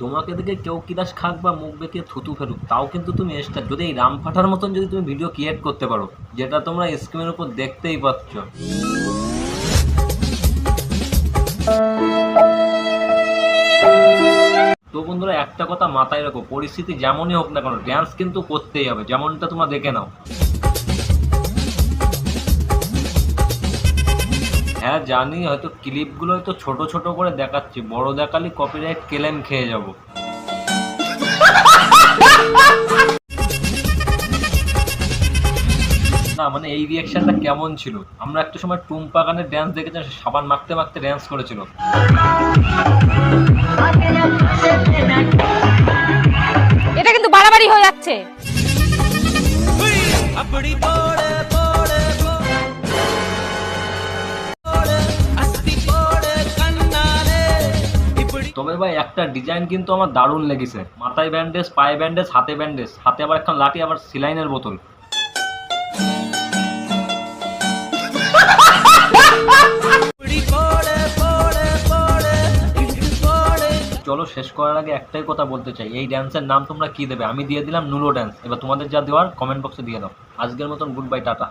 তোমাকে দেখে কেউ কিলাস খাক বা মুখ বেঁকে থুতু ফেলুক তাও কিন্তু তুমি এক্সট্রা যদি এই রাম ফাটার মতন যদি তুমি ভিডিও ক্রিয়েট করতে পারো যেটা তোমরা স্ক্রিনের উপর দেখতেই পাচ্ছ। তো বন্ধুরা, একটা কথা মাথায় রাখো, পরিস্থিতি যেমনই হোক না কেন ড্যান্স কিন্তু করতেই হবে, যেমনটা তোমরা দেখে নাও। হ্যাঁ জানি, হয়তো ক্লিপগুলো হয়তো ছোট ছোট করে দেখাচ্ছি, বড় দেখালে কপিরাইট ক্লেম খেয়ে যাব। না মানে এই রিয়াকশনটা কেমন ছিল? আমরা একটা সময় টুম্পা গানের ড্যান্স দেখেছি সাবান মাখতে মাখতে ড্যান্স করেছিল। হয়ে তবে ভাই একটা ডিজাইন কিন্তু আমার দারুণ লেগেছে। মাথায় ব্যান্ডেজ পায়ে ব্যান্ডেজ হাতে ব্যান্ডেজ। হাতে আবার একটা লাঠি আবার সিলাইনের বোতল। চলো, শেষ করার আগে একটাই কথা বলতে চাই। এই ড্যান্সের নাম তোমরা কি দেবে? আমি দিয়ে দিলাম নুলো ড্যান্স এবার তোমাদের যা দেওয়ার কমেন্ট বক্সে দিয়ে দাও। আজকের মতন গুড বাই টাটা।